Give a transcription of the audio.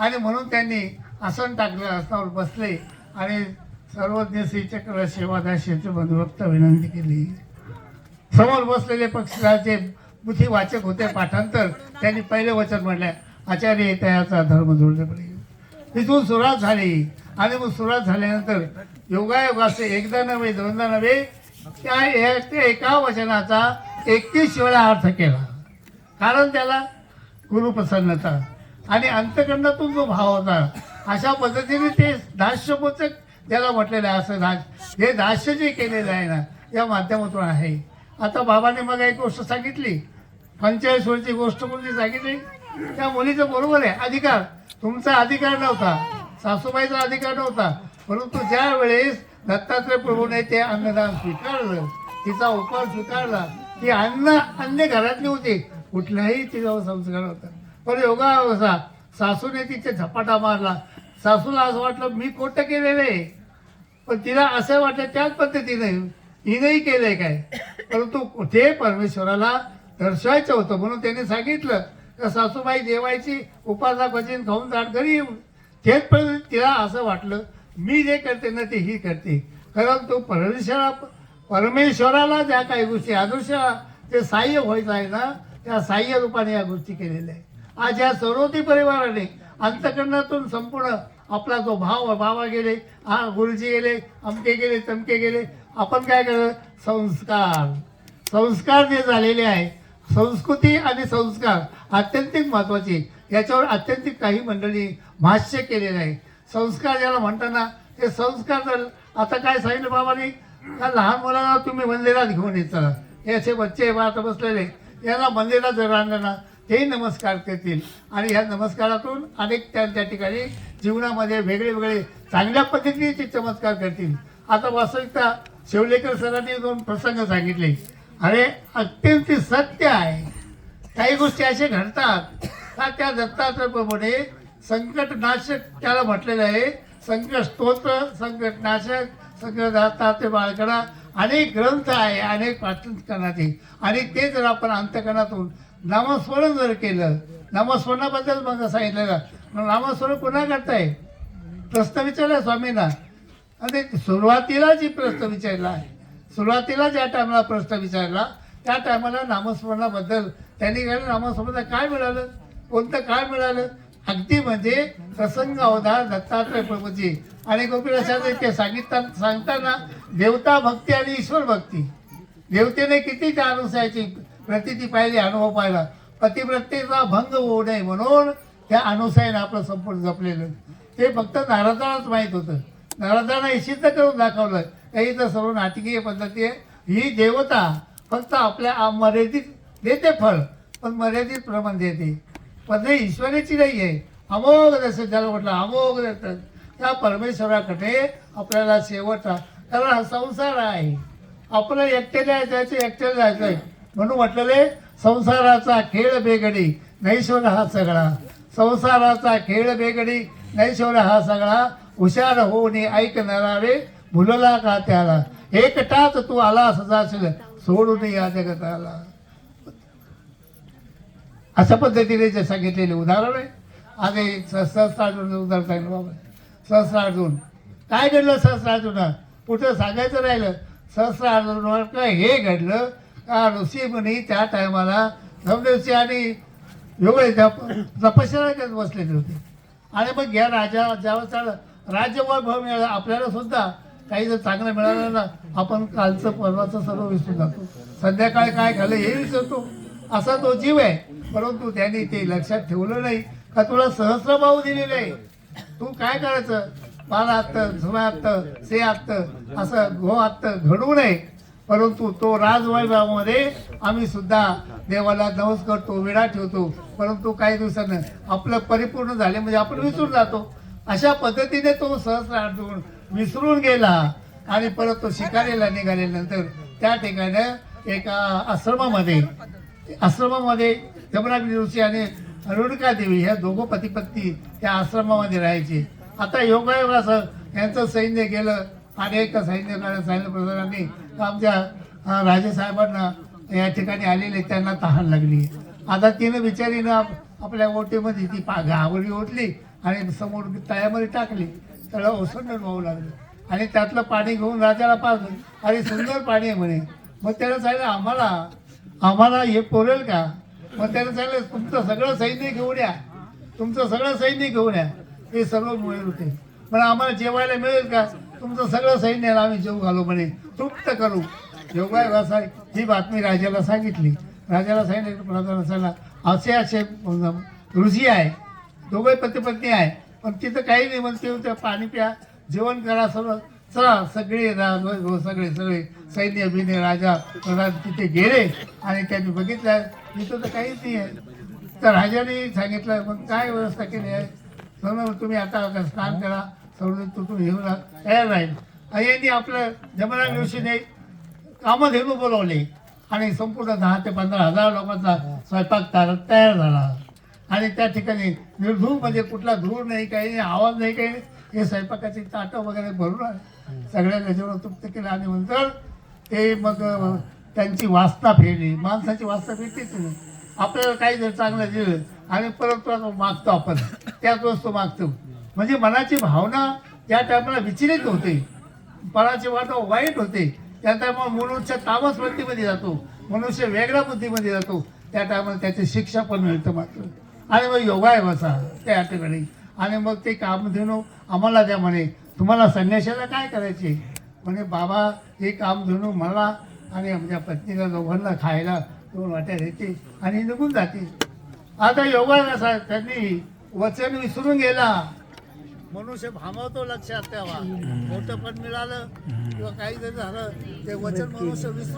आणि म्हणून त्यांनी आसन टाकलं आसनावर बसले आणि सर्वज्ञ श्रीचक्र सेवादास बंधुभक्त विनंती केली. समोर बसलेले पक्षाचे बुद्धी वाचक होते. पाठांतर त्यांनी पहिले वचन म्हटलं आचार्य त्याचा धर्म जोडले पडेल तिथून सुरुवात झाली. आणि मग सुरुवात झाल्यानंतर योगायोगाचे एकदा नव्हे दोनदा नव्हे त्या त्या एका वचनाचा एकतीस वेळा अर्थ केला. कारण त्याला गुरुप्रसन्नता आणि अंतकरणातून जो भाव होता अशा पद्धतीने ते दास्यपोचक ज्याला म्हटलेलं आहे असं दास हे दास्य जे केलेलं आहे ना या माध्यमातून आहे. आता बाबाने मग एक गोष्ट सांगितली. पंचेचाळीस वर्षी गोष्ट कोणती सांगितली. त्या मुलीचं बरोबर आहे अधिकार. तुमचा अधिकार नव्हता. सासूबाईचा अधिकार नव्हता. परंतु ज्या वेळेस दत्तात्रय प्रभूने ते अन्नदान स्वीकारलं तिचा उपहार स्वीकारला ती अन्न अन्य घरातली होती. कुठल्याही तिचा संस्कार होता. पण योगा असा सासूने तिचे झपाटा मारला. सासूला असं वाटलं मी खोटं केलेलं आहे पण तिला असं वाटलं त्याच पद्धतीने हिनंही केलंय काय? परंतु ते परमेश्वराला दर्शवायचं होतं म्हणून त्याने सांगितलं का सासूबाई देवायची उपासा भजन खाऊन जाट घरी येऊन. तेच पण तिला असं वाटलं मी जे करते ना ते ही करते. कारण तो परमेश्वरा परमेश्वराला ज्या काही गोष्टी आदर्श ते साह्य व्हायचं आहे ना त्या साह्य रूपाने या गोष्टी केलेल्या आहे आज या सर्वती परिवाराने अंतकरणातून संपूर्ण आपला जो भाव बाबा गेले हा गुरुजी गेले अमके गेले तमके गेले आपण काय करतो संस्कार. संस्कार जे झालेले आहे संस्कृती आणि संस्कार अत्यंतिक महत्त्वाचे. याच्यावर अत्यंतिक काही मंडळी भाष्य केलेलं आहे. संस्कार ज्याला म्हणताना ते संस्कार जर आता काय सांगितलं बाबांनी? का लहान मुलांना तुम्ही मंदिरात घेऊन येत चला हे असे बच्चे बा बसलेले. यांना मंदिरात जर आणलं ना ते नमस्कार करतील. आणि ह्या नमस्कारातून अनेक त्या त्या ठिकाणी जीवनामध्ये वेगळे वेगळे चांगल्या पद्धतीने ते चमत्कार करतील. आता वास्तविकता शेवलेकर सरांनी दोन प्रसंग सांगितले. अरे अत्यंत सत्य आहे. काही गोष्टी अशा घडतात. का त्या दत्तात्रय संकटनाशक त्याला म्हटलेलं आहे संकट स्तोत्र संकट नाशक संकट दत्तात्रय बाळकडा अनेक ग्रंथ आहे अनेक प्रार्थनाचे आणि ते जर आपण अंतकरणातून नामस्मरण जर केलं नामस्मरणाबद्दल मग सांगितलेलं नामस्मरण पुन्हा करताय? प्रश्न विचारला स्वामींना. आणि सुरुवातीला जी प्रश्न विचारला आहे सुरुवातीला ज्या टायमाला प्रश्न विचारला त्या टायमाला नामस्मरणाबद्दल त्यांनी काय नामस्मरणात काय मिळालं? कोणतं काय मिळालं? अगदी म्हणजे प्रसंग अवधार दत्तात्रय प्रभूजी आणि गोपीनाथाचे ते सांगितता सांगताना देवता भक्ती आणि ईश्वर भक्ती. देवतेने किती त्या अनुसायाची प्रतिती पाहिली अनुभव पाहिला. पतिव्रतेचा भंग होऊ नये म्हणून त्या अनुसायनं आपलं संपूर्ण जपलेलं. ते फक्त नारदानाच माहीत होतं. नारदाना हे सिद्ध करून दाखवलं. काही तर सर्व नाटकीय पद्धती आहे. ही देवता फक्त आपल्या मर्यादित देते फळ पण मर्यादित प्रमाण देते. पण हे ईश्वराची नाही आहे. अमोघ दर्शन ज्याला म्हटलं अमोघ दर्शन त्या परमेश्वराकडे आपल्याला शेवटचा कारण हा संसार आहे. आपलं एकट्याला जायचं एकट्याला जायचं. आहे म्हणून म्हटलेले संसाराचा खेळ बेगडी नैश्वर हा सगळा. संसाराचा खेळ बेगडी नैश्वर हा सगळा. हुशार होऊन ऐक नरावे भुलला का त्याला? एकटाच तू आला जाशील सोडून या जगताला. अशा पद्धतीने जे सांगितलेले उदाहरण आहे. आणि सहस्रार्जुन उदाहरण सांगितलं बाबा. सहस्रार्जुन. काय घडलं सहस्रार्जुना कुठं सांगायचं राहिलं? सहस्रार्जुन काय हे घडलं? का त्या टायमाला नवदेवशी आणि योगळे तप तपश्चर्या करत बसलेले होते. आणि मग या राजा ज्यावेळेस राज्यभर भाव मिळालं आपल्याला सुद्धा काही जर चांगलं मिळालं ना आपण कालचं पर्वाचं सर्व विसरून जातो. संध्याकाळी काय खाल्लं हे विसरतो. असा तो जीव आहे. परंतु त्यांनी ते लक्षात ठेवलं नाही का तुला सहस्रभाव दिलेले आहे. तू काय करायचं? बाला आत्त झुमा आत्त से आत्त असं घो आत्त घडू नये. परंतु तो राजवैभवामध्ये आम्ही सुद्धा देवाला नवस करतो विडा ठेवतो. परंतु काही दिवसानं आपलं परिपूर्ण झाले म्हणजे आपण विसरून जातो. अशा पद्धतीने तो सहस्र अर्जुन विसरून गेला आणि परत तो शिकारीला निघाल्यानंतर त्या ठिकाणी एका आश्रमामध्ये आश्रमामध्ये जमनागिरी ऋषी आणि रुणका देवी ह्या दोघं पती पत्नी त्या आश्रमामध्ये राहायचे. आता योगायोग यांचं सैन्य गेलं आणि एका सैन्यकाला सैन्य प्रधानांनी आमच्या राजेसाहेबांना या ठिकाणी आलेले त्यांना तहान लागली आता तिनं बिचारीनं आपल्या ओटीमध्ये ती पा घावरी ओटली आणि समोर तळ्यामध्ये टाकली. तळं ओसंडून वाहू लागली. आणि त्यातलं पाणी घेऊन राजाला पाजलं. अरे सुंदर पाणी आहे म्हणे. मग त्यानं सांगितलं आम्हाला आम्हाला हे पोरेल का? मग त्यानं सांगितलं तुमचं सगळं सैन्य घेऊन या. तुमचं सगळं सैन्य घेऊन या. हे सर्व मिळेल होते. पण आम्हाला जेवायला मिळेल का? तुमचं सगळं सैन्याला आम्ही जेव घालू म्हणे. तृप्त करू. योगाय वासा ही बातमी राजाला सांगितली. राजाला सांगितलं प्रधान असायला असे असे ऋषी आहे. दोघे पती पत्नी आहे. पण तिथं काही नाही म्हणते ते पाणी प्या जेवण करा सर्व चला सगळे सगळे सगळे सैन्य बिन्य राजा प्रधान तिथे गेले आणि त्यांनी बघितलं तिथं तर काहीच नाही आहे. तर राजाने सांगितलं मग काय व्यवस्था केली आहे? म्हणून तुम्ही आता स्नान करा. सर्व तुटून घेऊन या. तयार राहील यांनी आपलं जमना ऋषीने कामधेनू बोलवले. आणि संपूर्ण दहा ते पंधरा हजार लोकांचा स्वयंपाक तयार तयार झाला. आणि त्या ठिकाणी निर्धूर म्हणजे कुठला धूर नाही काही आवाज नाही काही हे स्वयंपाकाची ताटं वगैरे भरून आले सगळ्यांना जेवढं तृप्त केलं. आणि नंतर ते मग त्यांची वास्ता फेरली माणसाची वास्ता फेडलीच नाही आपल्याला काही जर चांगलं दिलं आणि परत परत मागतो आपण. त्याच वस्तू मागतो. म्हणजे मनाची भावना त्या टायमाला विचलित होते. मनाची वाटा वाईट होते. त्या टायमाला मनुष्य तामस वृत्तीमध्ये जातो. मनुष्य वेगळ्या बुद्धीमध्ये जातो. त्या टायमाला त्याची शिक्षा पण मिळतं मात्र. आणि मग योगा आहे बसा त्या ठिकाणी. आणि मग ते काम कामधेनू आम्हाला द्या म्हणे. तुम्हाला संन्याशाला काय करायचे? म्हणे बाबा हे काम कामधेनू मला आणि आमच्या पत्नीला दोघांना खायला दोन वाट्या देते आणि निघून जाते आता योगा कसा त्यांनी वचन विसरून गेला. मनुष्य भामावतो लक्षात ठेवा. मोठं पण मिळालं किंवा काही जरी झालं ते वचन मनुष्य विसरून